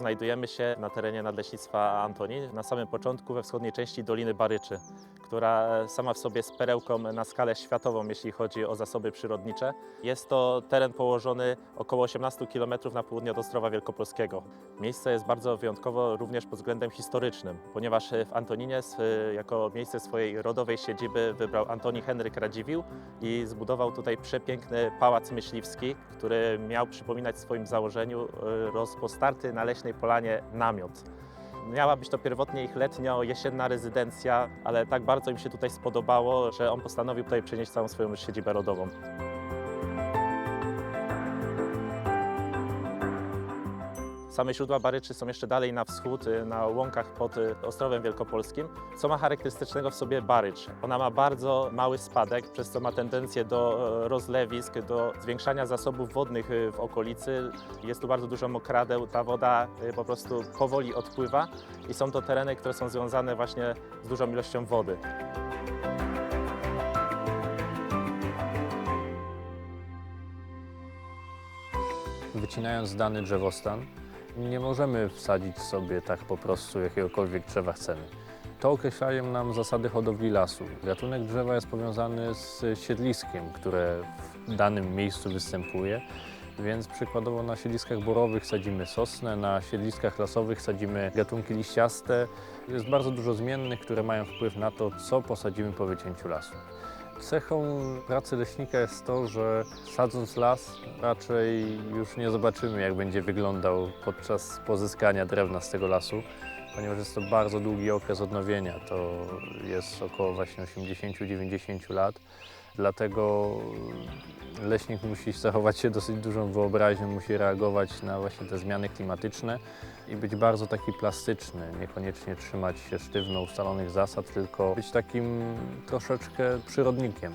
Znajdujemy się na terenie Nadleśnictwa Antonin, na samym początku we wschodniej części Doliny Baryczy, która sama w sobie jest perełką na skalę światową, jeśli chodzi o zasoby przyrodnicze. Jest to teren położony około 18 km na południe od Ostrowa Wielkopolskiego. Miejsce jest bardzo wyjątkowo również pod względem historycznym, ponieważ w Antoninie s- jako miejsce swojej rodowej siedziby wybrał Antoni Henryk Radziwiłł i zbudował tutaj przepiękny pałac myśliwski, który miał przypominać w swoim założeniu e, rozpostarty na leśnej polanie namiot. Miała być to pierwotnie ich letnio-jesienna rezydencja, ale tak bardzo im się tutaj spodobało, że on postanowił tutaj przenieść całą swoją siedzibę rodową. Same źródła Baryczy są jeszcze dalej na wschód, y, na łąkach pod y, Ostrowem Wielkopolskim. Co ma charakterystycznego w sobie Barycz? Ona ma bardzo mały spadek, przez co ma tendencję do e, rozlewisk, do zwiększania zasobów wodnych y, w okolicy. Jest tu bardzo dużo mokradeł, ta woda po prostu powoli odpływa i są to tereny, które są związane właśnie z dużą ilością wody. Wycinając dany drzewostan, nie możemy wsadzić sobie tak po prostu jakiegokolwiek drzewa chcemy. To określają nam zasady hodowli lasu. Gatunek drzewa jest powiązany z siedliskiem, które w danym miejscu występuje. Więc przykładowo na siedliskach borowych sadzimy sosnę, na siedliskach lasowych sadzimy gatunki liściaste. Jest bardzo dużo zmiennych, które mają wpływ na to, co posadzimy po wycięciu lasu. Cechą pracy leśnika jest to, że sadząc las raczej już nie zobaczymy, jak będzie wyglądał podczas pozyskania drewna z tego lasu, ponieważ jest to bardzo długi okres odnowienia. To jest około właśnie 80-90 lat. Dlatego leśnik musi zachować się dosyć dużą wyobraźnią, musi reagować na właśnie te zmiany klimatyczne i być bardzo taki plastyczny, niekoniecznie trzymać się sztywno ustalonych zasad, tylko być takim troszeczkę przyrodnikiem.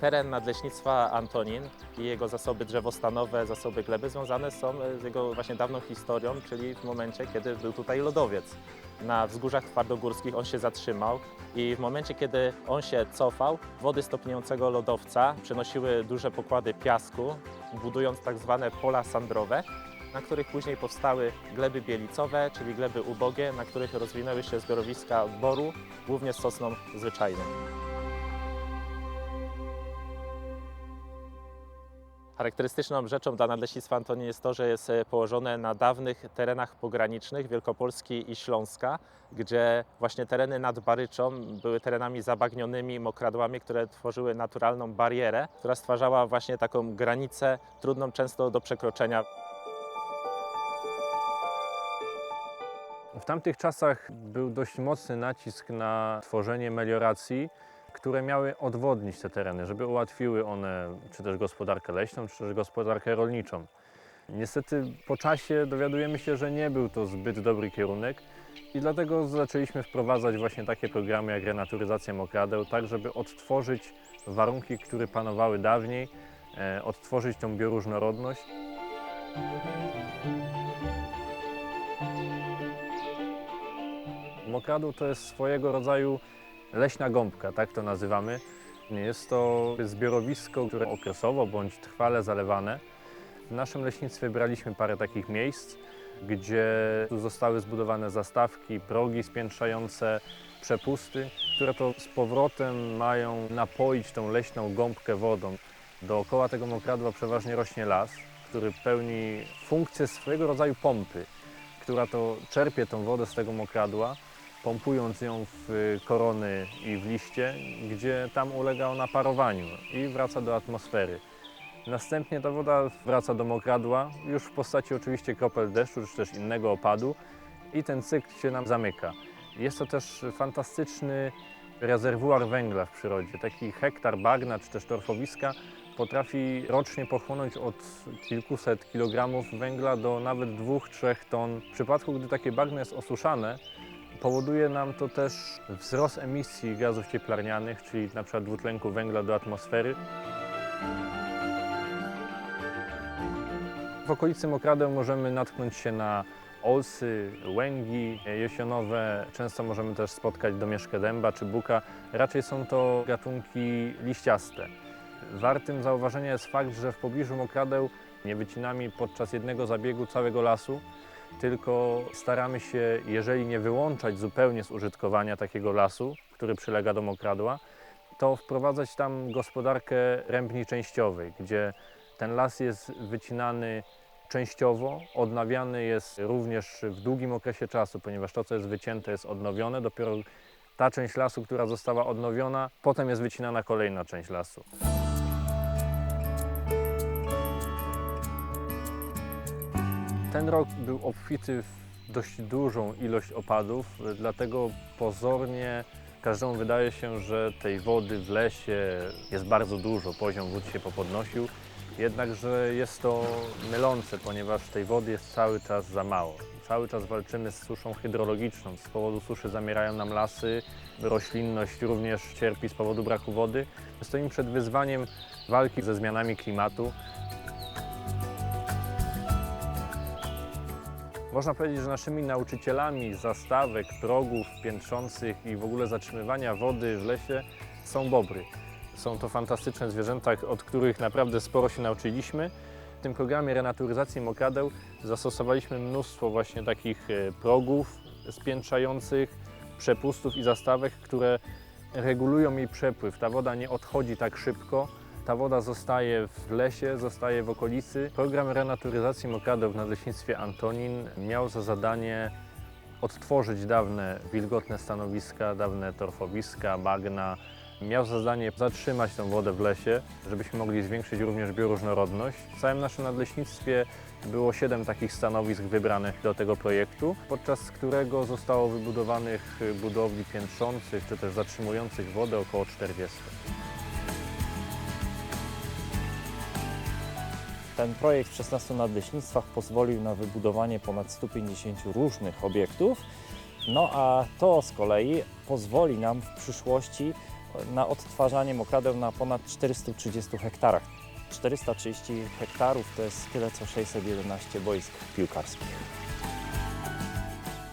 Teren Nadleśnictwa Antonin i jego zasoby drzewostanowe, zasoby gleby związane są z jego właśnie dawną historią, czyli w momencie, kiedy był tutaj lodowiec. Na wzgórzach twardogórskich on się zatrzymał i w momencie, kiedy on się cofał, wody stopniującego lodowca przynosiły duże pokłady piasku, budując tak zwane pola sandrowe, na których później powstały gleby bielicowe, czyli gleby ubogie, na których rozwinęły się zbiorowiska boru, głównie z sosną zwyczajną. Charakterystyczną rzeczą dla Nadleśnictwa Antonin jest to, że jest e, położone na dawnych terenach pogranicznych Wielkopolski i Śląska, gdzie właśnie tereny nad Baryczą były terenami zabagnionymi, mokradłami, które tworzyły naturalną barierę, która stwarzała właśnie taką granicę trudną często do przekroczenia. W tamtych czasach był dość mocny nacisk na tworzenie melioracji, które miały odwodnić te tereny, żeby ułatwiły one czy też gospodarkę leśną, czy też gospodarkę rolniczą. Niestety po czasie dowiadujemy się, że nie był to zbyt dobry kierunek i dlatego zaczęliśmy wprowadzać właśnie takie programy jak renaturyzacja mokradeł, tak żeby odtworzyć warunki, które panowały dawniej, e, odtworzyć tą bioróżnorodność. Mokradł to jest swojego rodzaju leśna gąbka, tak to nazywamy. Jest to zbiorowisko, które okresowo bądź trwale zalewane. W naszym leśnictwie braliśmy parę takich miejsc, gdzie zostały zbudowane zastawki, progi spiętrzające, przepusty, które to z powrotem mają napoić tą leśną gąbkę wodą. Dookoła tego mokradła przeważnie rośnie las, który pełni funkcję swojego rodzaju pompy, która to czerpie tą wodę z tego mokradła, pompując ją w y, korony i w liście, gdzie tam ulega ona parowaniu i wraca do atmosfery. Następnie ta woda wraca do mokradła, już w postaci oczywiście kropel deszczu czy też innego opadu i ten cykl się nam zamyka. Jest to też fantastyczny rezerwuar węgla w przyrodzie. Taki hektar bagna czy też torfowiska potrafi rocznie pochłonąć od kilkuset kilogramów węgla do nawet dwóch, trzech ton. W przypadku, gdy takie bagno jest osuszane, powoduje nam to też wzrost emisji gazów cieplarnianych, czyli przykład dwutlenku węgla do atmosfery. W okolicy Mokradeł możemy natknąć się na olsy, łęgi jesionowe. Często możemy też spotkać domieszkę dęba czy buka. Raczej są to gatunki liściaste. Wartym zauważenia jest fakt, że w pobliżu Mokradeł nie wycinamy podczas jednego zabiegu całego lasu, tylko staramy się, jeżeli nie wyłączać zupełnie z użytkowania takiego lasu, który przylega do mokradła, to wprowadzać tam gospodarkę rębni częściowej, gdzie ten las jest wycinany częściowo, odnawiany jest również w długim okresie czasu, ponieważ to, co jest wycięte, jest odnowione. Dopiero ta część lasu, która została odnowiona, potem jest wycinana kolejna część lasu. Ten rok był obfity w dość dużą ilość opadów, dlatego pozornie każdemu wydaje się, że tej wody w lesie jest bardzo dużo, poziom wód się popodnosił. Jednakże jest to mylące, ponieważ tej wody jest cały czas za mało. Cały czas walczymy z suszą hydrologiczną. Z powodu suszy zamierają nam lasy, roślinność również cierpi z powodu braku wody. Stoimy przed wyzwaniem walki ze zmianami klimatu. Można powiedzieć, że naszymi nauczycielami zastawek, progów piętrzących i w ogóle zatrzymywania wody w lesie są bobry. Są to fantastyczne zwierzęta, od których naprawdę sporo się nauczyliśmy. W tym programie renaturyzacji mokadeł zastosowaliśmy mnóstwo właśnie takich e, progów spiętrzających, przepustów i zastawek, które regulują jej przepływ. Ta woda nie odchodzi tak szybko, ta woda zostaje w lesie, zostaje w okolicy. Program renaturyzacji mokadeł w Nadleśnictwie Antonin miał za zadanie odtworzyć dawne wilgotne stanowiska, dawne torfowiska, bagna. Miał za zadanie zatrzymać tę wodę w lesie, żebyśmy mogli zwiększyć również bioróżnorodność. W całym naszym nadleśnictwie było siedem takich stanowisk wybranych do tego projektu, podczas którego zostało wybudowanych budowli piętrzących czy też zatrzymujących wodę około 40. Ten projekt w 16 nadleśnictwach pozwolił na wybudowanie ponad 150 różnych obiektów, no a to z kolei pozwoli nam w przyszłości na odtwarzanie mokradeł na ponad 430 hektarach. 430 hektarów to jest tyle co 611 boisk piłkarskich.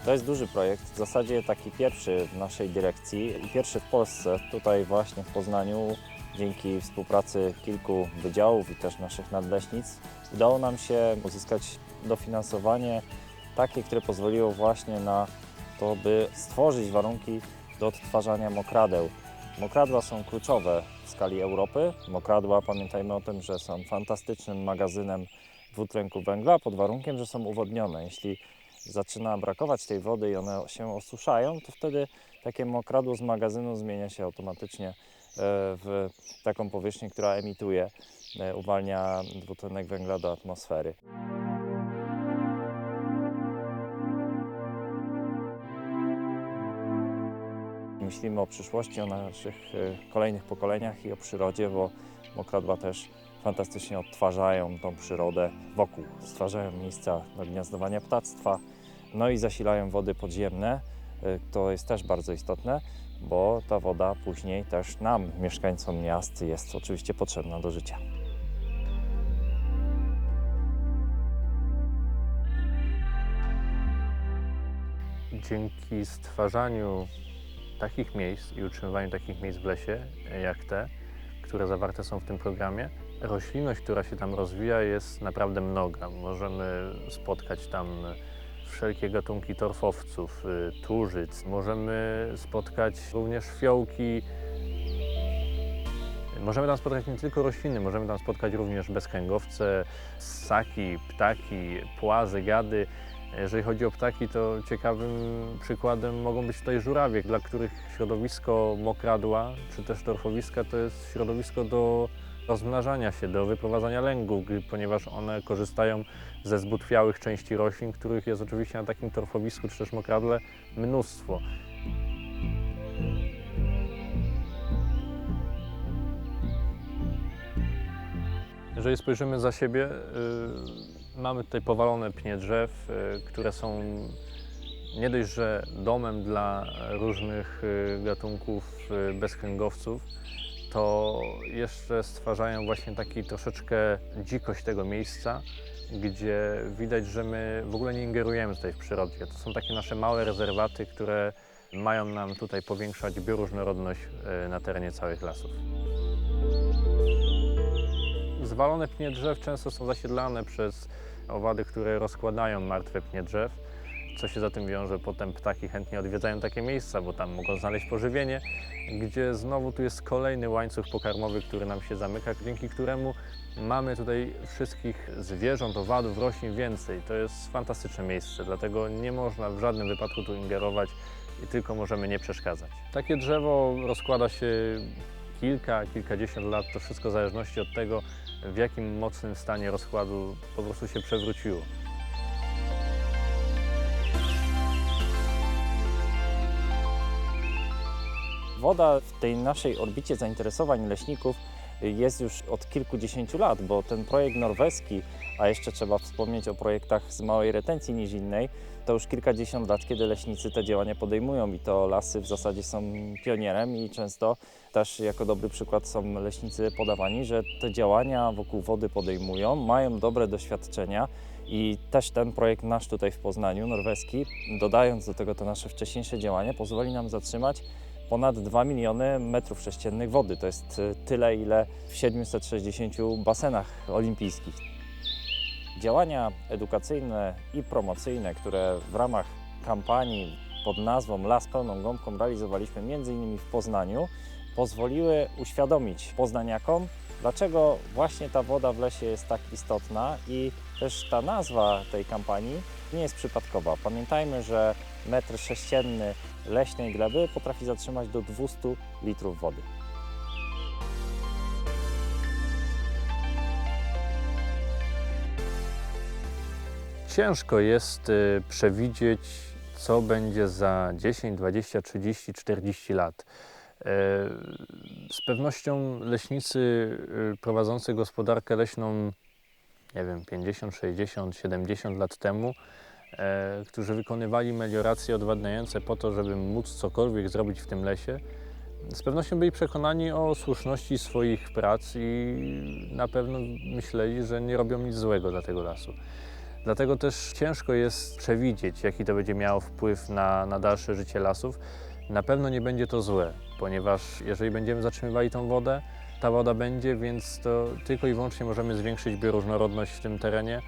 To jest duży projekt, w zasadzie taki pierwszy w naszej dyrekcji i pierwszy w Polsce, tutaj właśnie w Poznaniu dzięki współpracy kilku wydziałów i też naszych nadleśnic udało nam się uzyskać dofinansowanie takie, które pozwoliło właśnie na to, by stworzyć warunki do odtwarzania mokradeł. Mokradła są kluczowe w skali Europy. Mokradła, pamiętajmy o tym, że są fantastycznym magazynem dwutlenku węgla pod warunkiem, że są uwodnione. Jeśli zaczyna brakować tej wody i one się osuszają, to wtedy takie mokradło z magazynu zmienia się automatycznie w taką powierzchnię, która emituje, e, uwalnia dwutlenek węgla do atmosfery. Myślimy o przyszłości, o naszych e, kolejnych pokoleniach i o przyrodzie, bo mokradła też fantastycznie odtwarzają tą przyrodę wokół, stwarzają miejsca do gniazdowania ptactwa, no i zasilają wody podziemne. E, To jest też bardzo istotne, bo ta woda później też nam, mieszkańcom miast, jest oczywiście potrzebna do życia. Dzięki stwarzaniu takich miejsc i utrzymywaniu takich miejsc w lesie, jak te, które zawarte są w tym programie, roślinność, która się tam rozwija, jest naprawdę mnoga. Możemy spotkać tam wszelkie gatunki torfowców, y, tłużyc. Możemy spotkać również fiołki. Możemy tam spotkać nie tylko rośliny, możemy tam spotkać również bezkręgowce, ssaki, ptaki, płazy, gady. Jeżeli chodzi o ptaki, to ciekawym przykładem mogą być tutaj żurawie, dla których środowisko mokradła czy też torfowiska to jest środowisko do rozmnażania się, do wyprowadzania lęgu, ponieważ one korzystają ze zbutwiałych części roślin, których jest oczywiście na takim torfowisku czy też mokradle mnóstwo. Jeżeli spojrzymy za siebie, y, mamy tutaj powalone pnie drzew, y, które są nie dość, że domem dla różnych y, gatunków y, bezkręgowców, to jeszcze stwarzają właśnie taki troszeczkę dzikość tego miejsca, gdzie widać, że my w ogóle nie ingerujemy tutaj w przyrodzie. To są takie nasze małe rezerwaty, które mają nam tutaj powiększać bioróżnorodność y, na terenie całych lasów. Zwalone pnie drzew często są zasiedlane przez owady, które rozkładają martwe pnie drzew, co się za tym wiąże. Potem ptaki chętnie odwiedzają takie miejsca, bo tam mogą znaleźć pożywienie, gdzie znowu tu jest kolejny łańcuch pokarmowy, który nam się zamyka, dzięki któremu mamy tutaj wszystkich zwierząt, owadów, roślin więcej. To jest fantastyczne miejsce, dlatego nie można w żadnym wypadku tu ingerować i tylko możemy nie przeszkadzać. Takie drzewo rozkłada się kilka, kilkadziesiąt lat, to wszystko w zależności od tego, w jakim mocnym stanie rozkładu po prostu się przewróciło. Woda w tej naszej orbicie zainteresowań leśników jest już od kilkudziesięciu lat, bo ten projekt norweski, a jeszcze trzeba wspomnieć o projektach z małej retencji niż innej, to już kilkadziesiąt lat, kiedy leśnicy te działania podejmują i to lasy w zasadzie są pionierem i często też jako dobry przykład są leśnicy podawani, że te działania wokół wody podejmują, mają dobre doświadczenia i też ten projekt nasz tutaj w Poznaniu, norweski, dodając do tego te nasze wcześniejsze działania, pozwoli nam zatrzymać ponad 2 miliony metrów sześciennych wody. To jest y, tyle, ile w 760 basenach olimpijskich. Działania edukacyjne i promocyjne, które w ramach kampanii pod nazwą Las pełną gąbką realizowaliśmy m.in. w Poznaniu, pozwoliły uświadomić poznaniakom, dlaczego właśnie ta woda w lesie jest tak istotna i też ta nazwa tej kampanii nie jest przypadkowa. Pamiętajmy, że metr sześcienny leśnej gleby potrafi zatrzymać do 200 litrów wody. Ciężko jest y, przewidzieć, co będzie za 10, 20, 30, 40 lat. E, Z pewnością leśnicy y, prowadzący gospodarkę leśną, nie wiem, 50, 60, 70 lat temu, e, którzy wykonywali melioracje odwadniające po to, żeby móc cokolwiek zrobić w tym lesie, z pewnością byli przekonani o słuszności swoich prac i na pewno myśleli, że nie robią nic złego dla tego lasu. Dlatego też ciężko jest przewidzieć, jaki to będzie miało wpływ na, na dalsze życie lasów. Na pewno nie będzie to złe, ponieważ jeżeli będziemy zatrzymywali tą wodę, ta woda będzie, więc to tylko i wyłącznie możemy zwiększyć bioróżnorodność w tym terenie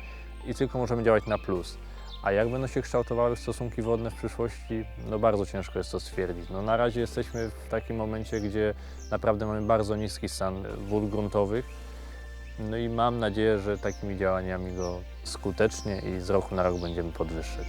i tylko możemy działać na plus. A jak będą się kształtowały stosunki wodne w przyszłości, no bardzo ciężko jest to stwierdzić. No na razie jesteśmy w takim momencie, gdzie naprawdę mamy bardzo niski stan wód gruntowych. No i mam nadzieję, że takimi działaniami go skutecznie i z roku na rok będziemy podwyższać.